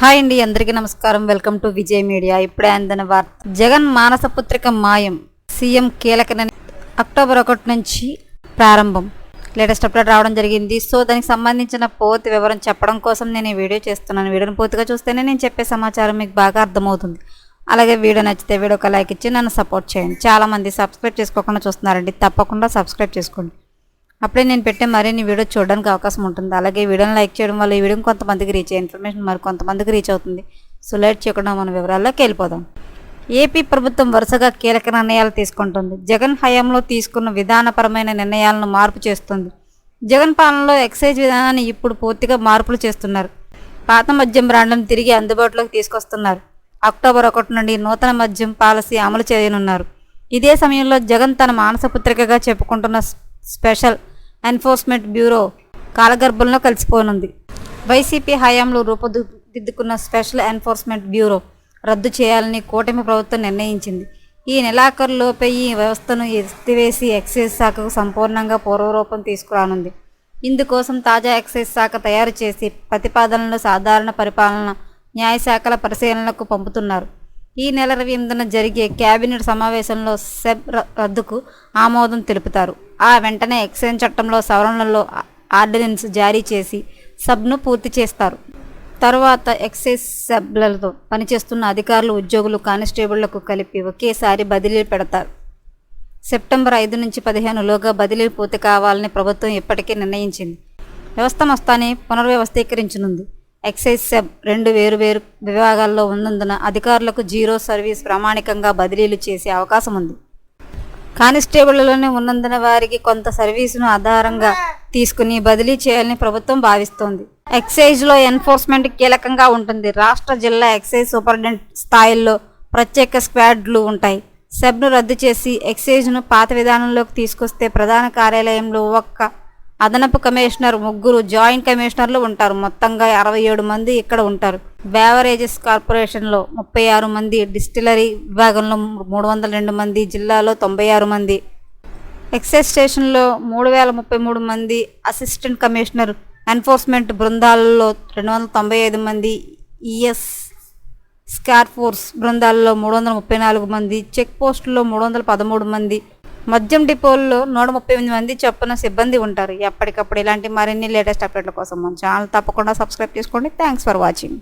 Hi అండి అందరికీ నమస్కారం. Welcome to Vijay media. ఇప్పుడే అందిన వార్త జగన్ మానస పుత్రిక మాయం. సీఎం కీలక అక్టోబర్ ఒకటి నుంచి ప్రారంభం. లేటెస్ట్ అప్డేట్ రావడం జరిగింది. సో దానికి సంబంధించిన పూర్తి వివరం చెప్పడం కోసం నేను ఈ వీడియో చేస్తున్నాను. వీడియోని పూర్తిగా చూస్తేనే నేను చెప్పే సమాచారం మీకు బాగా అర్థమవుతుంది. అలాగే వీడియో నచ్చితే వీడియోకి లైక్ ఇచ్చి నన్ను సపోర్ట్ చేయండి. చాలామంది సబ్స్క్రైబ్ చేసుకోకుండా చూస్తున్నారండి. తప్పకుండా సబ్స్క్రైబ్ చేసుకోండి. అప్పుడే నేను పెట్టే మరిన్ని వీడియో చూడడానికి అవకాశం ఉంటుంది. అలాగే వీడియోని లైక్ చేయడం వల్ల ఈ వీడియో కొంతమందికి రీచ్ అయ్యే ఇన్ఫర్మేషన్ మరి కొంతమందికి రీచ్ అవుతుంది. సో లైట్ చేయకుండా మన వివరాల్లోకి వెళ్ళిపోదాం. ఏపీ ప్రభుత్వం వరుసగా కీలక నిర్ణయాలు తీసుకుంటుంది. జగన్ హయాంలో తీసుకున్న విధానపరమైన నిర్ణయాలను మార్పు చేస్తుంది. జగన్ పాలనలో ఎక్సైజ్ విధానాన్ని ఇప్పుడు పూర్తిగా మార్పులు చేస్తున్నారు. పాత మద్యం బ్రాండ్లను తిరిగి అందుబాటులోకి తీసుకొస్తున్నారు. అక్టోబర్ ఒకటి నుండి నూతన మద్యం పాలసీ అమలు చేయనున్నారు. ఇదే సమయంలో జగన్ తన మానసపుత్రికగా చెప్పుకుంటున్న స్పెషల్ ఎన్ఫోర్స్మెంట్ బ్యూరో కాలగర్భంలో కలిసిపోనుంది. వైసీపీ హయాంలో రూపుదిద్దుకున్న స్పెషల్ ఎన్ఫోర్స్మెంట్ బ్యూరో రద్దు చేయాలని కూటమి ప్రభుత్వం నిర్ణయించింది. ఈ నెలాఖరులోపే ఈ వ్యవస్థను ఎత్తివేసి ఎక్సైజ్ శాఖకు సంపూర్ణంగా పూర్వరూపం తీసుకురానుంది. ఇందుకోసం తాజా ఎక్సైజ్ శాఖ తయారు చేసి ప్రతిపాదనలు సాధారణ పరిపాలన న్యాయశాఖల పరిశీలనకు పంపుతున్నారు. ఈ నెల ఇరవై ఎనిమిదిన జరిగే కేబినెట్ సమావేశంలో సెబ్ రద్దుకు ఆమోదం తెలుపుతారు. ఆ వెంటనే ఎక్సైజ్ చట్టంలో సవరణలలో ఆర్డినెన్స్ జారీ చేసి సబ్ను పూర్తి చేస్తారు. తరువాత ఎక్సైజ్ సభ్యులతో పనిచేస్తున్న అధికారులు ఉద్యోగులు కానిస్టేబుళ్ళకు కలిపి ఒకేసారి బదిలీ పెడతారు. సెప్టెంబర్ ఐదు నుంచి పదిహేనులోగా బదిలీలు పూర్తి కావాలని ప్రభుత్వం ఇప్పటికే నిర్ణయించింది. వ్యవస్థ మొత్తాన్ని పునర్వ్యవస్థీకరించనుంది. ఎక్సైజ్ సెబ్ రెండు వేరువేరు విభాగాల్లో ఉన్నందున అధికారులకు జీరో సర్వీస్ ప్రామాణికంగా బదిలీలు చేసే అవకాశం ఉంది. కానిస్టేబుల్లోనే ఉన్నందున వారికి కొంత సర్వీసును ఆధారంగా తీసుకుని బదిలీ చేయాలని ప్రభుత్వం భావిస్తోంది. ఎక్సైజ్లో ఎన్ఫోర్స్మెంట్ కీలకంగా ఉంటుంది. రాష్ట్ర జిల్లా ఎక్సైజ్ సూపరింటెండెంట్ స్థాయిల్లో ప్రత్యేక స్క్వాడ్లు ఉంటాయి. సెబ్ను రద్దు చేసి ఎక్సైజ్ను పాత విధానంలోకి తీసుకొస్తే ప్రధాన కార్యాలయంలో ఒక్క అదనపు కమిషనర్ ముగ్గురు జాయింట్ కమిషనర్లు ఉంటారు. మొత్తంగా అరవై ఏడు మంది ఇక్కడ ఉంటారు. బేవరేజెస్ కార్పొరేషన్లో ముప్పై ఆరు మంది డిస్టిలరీ విభాగంలో మూడు వందల రెండు మంది జిల్లాలో తొంభై ఆరు మంది. ఎక్సైజ్ స్టేషన్లో మూడు వేల ముప్పై మూడు మంది అసిస్టెంట్ కమిషనర్ ఎన్ఫోర్స్మెంట్ బృందాలలో రెండు వందల తొంభై ఐదు మంది ఈఎస్ స్కార్ ఫోర్స్ బృందాల్లో మూడు వందల ముప్పై నాలుగు మంది చెక్ పోస్టుల్లో మూడు వందల పదమూడు మంది మద్యం డిపోల్లో నూట ముప్పై ఎనిమిది మంది చొప్పున సిబ్బంది ఉంటారు. ఎప్పటికప్పుడు ఇలాంటి మరిన్ని లేటెస్ట్ అప్డేట్ల కోసం మన ఛానల్ తప్పకుండా సబ్స్క్రైబ్ చేసుకోండి. Thanks for watching